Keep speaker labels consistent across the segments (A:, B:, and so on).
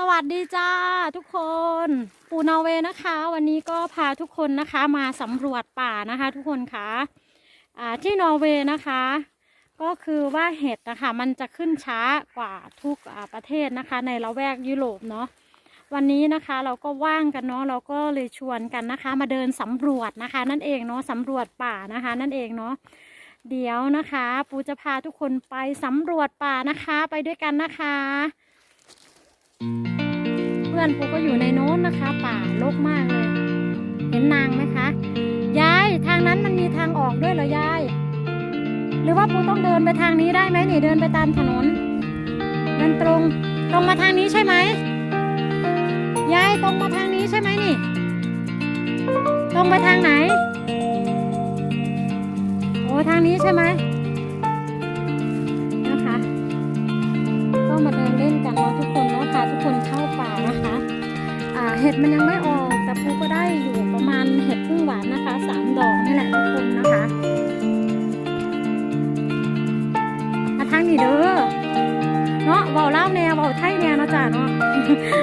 A: สวัสดีจ้าทุกคนปูนอร์เวย์นะคะ วันนี้ก็พาทุกคนนะคะมาสำรวจป่านะคะ ทุกคนคะอ่าที่นอร์เวย์นะคะ ก็คือว่าเห็ดนะคะมันจะขึ้นช้ากว่าทุกประเทศนะคะ ในละแวกยุโรปเนาะวันนี้นะคะเราก็ว่างกันเนาะเราก็เลยชวนกันนะคะ มาเดินสำรวจนะคะ นั่นเองเนาะสำรวจป่านะคะ นั่นเองเนาะเดี๋ยวนะคะ ปูจะพาทุกคนไปสำรวจป่านะคะ ไปด้วยกันนะคะ เพื่อนปูก็อยู่ในโน้นนะคะ ป่ารกมากเลย เห็นนางไหมคะ ยายทางนั้นมันมีทางออกด้วยเหรอยาย หรือว่าปูต้องเดินไปทางนี้ได้ไหมนี่เดินไปตามถนน เดินตรง ตรงมาทางนี้ใช่ไหมยายตรงมาทางนี้ใช่ไหมนี่ ตรงไปทางไหน โอ้ทางนี้ใช่ไหม มันยังไม่ออกแต่ปูก็ได้อยู่ประมาณเห็ดพึ่งหวานนะคะสามดอกนี่แหละทุกคนนะคะมาทางนี้เด้อเนาะเบาเล่าแนวเบาไทยแนวเนาะจ้าเนาะ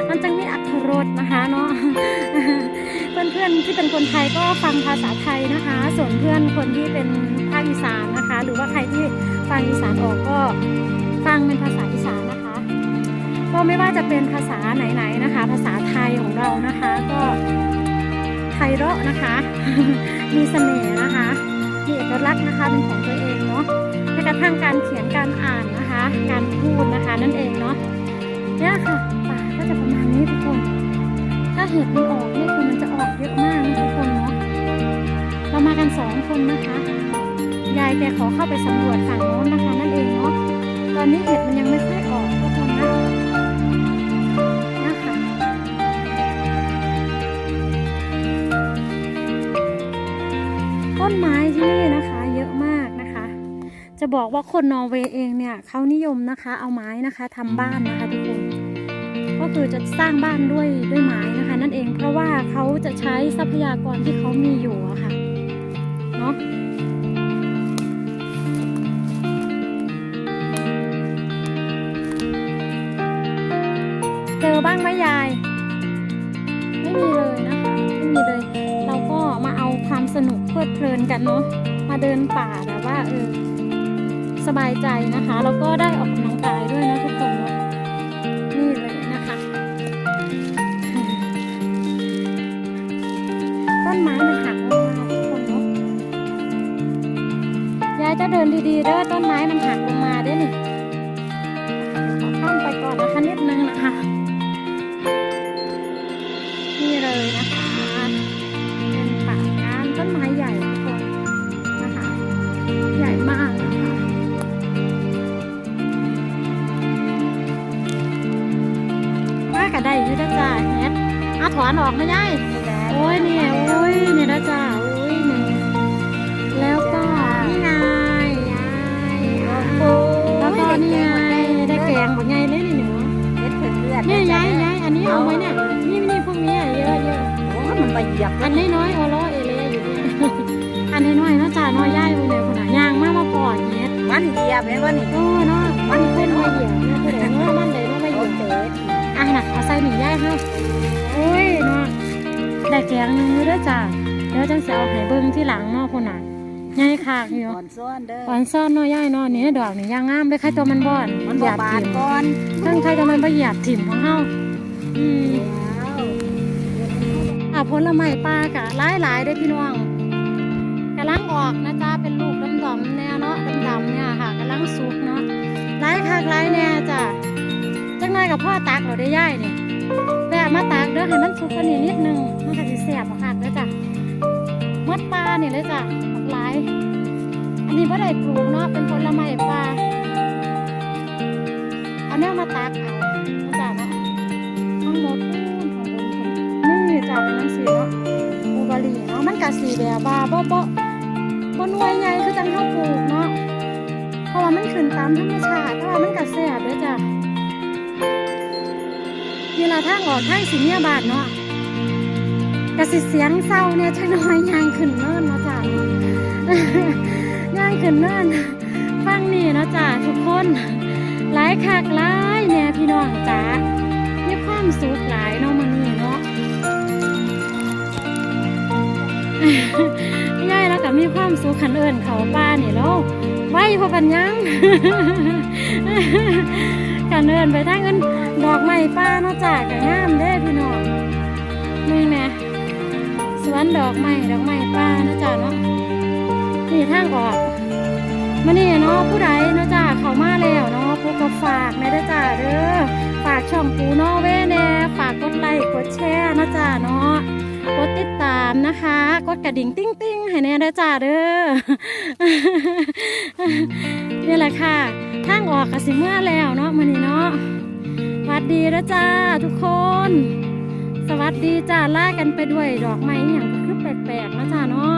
A: มันจังมีอัตรสนะคะเนาะเพื่อนๆที่เป็นคนไทยก็ฟังภาษาไทยนะคะ ส่วนเพื่อนคนที่เป็นภาคอีสานนะคะ หรือว่าใครที่ฟังอีสานออกก็ฟังเป็นภาษาอีสาน ไม่ว่าจะเป็นภาษาไหนๆนะคะ ภาษาไทยของเรานะคะ ก็ไทยเราะนะคะ มีเสน่ห์นะคะ มีเอกลักษณ์นะคะเป็นของตัวเองเนาะแม้กระทั่งการเขียนการอ่านนะคะ การพูดนะคะนั่นเองเนาะเนี่ยค่ะป่าก็จะประมาณนี้ทุกคน ถ้าเห็ดมันออกนี่คือมันจะออกเยอะมากนะทุกคนเนาะเรามากันสองคนนะคะ ยายแกขอเข้าไปสำรวจฝั่งโน้นนะคะ นั่นเองเนาะตอนนี้เห็ดมันยังไม่ค่อยออกทุกคนนนะ บอกว่าคนนอร์เวย์เองเนี่ยเขานิยมนะคะ เอาไม้นะคะทำบ้านนะคะทุกคนก็คือจะสร้างบ้านด้วยด้วยไม้นะคะ นั่นเองเพราะว่าเขาจะใช้ทรัพยากรที่เขามีอยู่อะค่ะเนาะเจอบ้างไหมยาย ไม่มีเลยนะคะ ไม่มีเลย เราก็มาเอาความสนุกเพลิดเพลินกันเนาะมาเดินป่าแบบว่าเออ สบายใจนะคะ แล้วก็ได้ออกกำลังกายด้วยนะทุกคนเนาะนี่เลยนะคะ ต้นไม้มันหักลงมาทุกคนเนาะยายจะเดินดีๆเด้อต้นไม้มันหักลงากกะได้อยืดจ้าเฮ็ดเอาถอนออกไม่ได้โอ้ยเนี่ยโอ้ยเนี่ยนะจ้าโอ้ยเนี่ยแล้วก็นี่ไงแล้วก็นี่ไงได้แกงแบบไงเลยนี่หนู
B: เฮ็ดเพิ่นเลือด
A: นี่ยายยายอันนี้เอาไว้เนี่ยนี่นี่พวกนี้เยอะเยอะ
B: โอ้มันไปเหยียบ
A: อันน้อยๆโอโลเอเลอยู่นี่อันน้อยๆนาะจ้าน้อยย่ายพวกเนี่ยคนน่ะยางมากมาปอดเฮ็ด
B: มันเหยียบเห็นว่านี่
A: โอ้เนาะมันขึ้นมาเหยียบนี่ยผู้ใดเนาะมันใดเนาะมาเหยียบ
B: เค
A: อ่ะน่ะเอาใส่หนึ่งย่ายเฮาโอ้ยเนาะได้แกงหนึงอยู่เด้อจ้าเดี๋ยวจังสิเอาให้เบิ่งที่หลังเนาะคนน่ะใหญ่คักอยู่
B: ก่อนซ้อนเด้อ
A: อ่อนซ่อนเนาะย่ายเนาะนี่ดอกนี่ย่างงามเลยใครตัวมันบ่อน
B: มัน
A: เห
B: บ่
A: ยียบบา
B: ด
A: ถิ่ม
B: ก่อน
A: ทั้งใครตัวมันบ่เหยียบถิ่มของเฮาอืม
B: ว้าว
A: อะผลไม้ป่ากะหลายๆเด้อพี่น้องกำลังออกนะจ้าเป็นลูกดำๆแน่เนาะดำๆเนี่ยค่ะกำลังสุกเนาะหลายคักหลายแน่จ้ะจังหน่อย กับพ่อตักเราได้ย่ายเนี่ยแวะมาตักเด้อให้มันสุกกันนิดนึงมันก็สิแซ่บคักเด้อจ้ะมดปลาเนี่ยเลยจ้ะบักหลาย อันนี้บ่อได้ปลูกเนาะเป็นผลไม้ป่าเอาแนวมาตักเอาจ้ะเนาะทั้งหมดอู้ของบนคนนี่จ้ะเป็นนังสีเนาะบูบอร์รี่เนาะมันกะสีแบบว่าบ่บ่บนวยใหญ่คือจังเฮาปลูกเนาะเพราะว่ามันขึ้นตามธรรมชาติแต่ว่ามันกะแซ่บเด้อจ้ะ นี่ล่ะทางออกทางสิเนี่ยบาทเนาะกระสิเสียงเศร้าเนี่ยจักหน่อยยางขึ้นเนินเนาะจ้ะย่างขึ้นเนินฟังนี่เนาะจ้ะทุกคนหลายคักหลายเนี่ยพี่น้องจ๋ามีความสุขหลายเนาะมันนี่เนาะยายแล้วก็มีความสุขขันเอิญเขาป้านี่แล้วไว้พอปัญญัง ขันเอิญไปทางเงินดอกไม้ป้าเนาะจาก็งามเด้พี่น้องนี่แม่สวนดอกไม้ดอกไม้ป้าเนาะจ้าเนาะนี่ทางออกมานี่เนาะผู้ใดเนาะจ้าเขามาแล้วเนาะพวกก็ฝากแม่เด้จ้าเด้อฝากช่องปูนอเว่แน่ฝากกดไลค์กดแชร์เนาะจ้าเนาะ นะคะ กดกระดิ่งติ้งติ้งให้แน่เด้อจ้าเด้อนี่แหละค่ะทางออกกสิเมื่อแล้วเนาะมื้อนี้เนาะสวัสดีนะจ้าทุกคน สวัสดีจ้าล่ากันไปด้วยดอกไม้อย่างคือแปลกๆนะจ้าเนาะ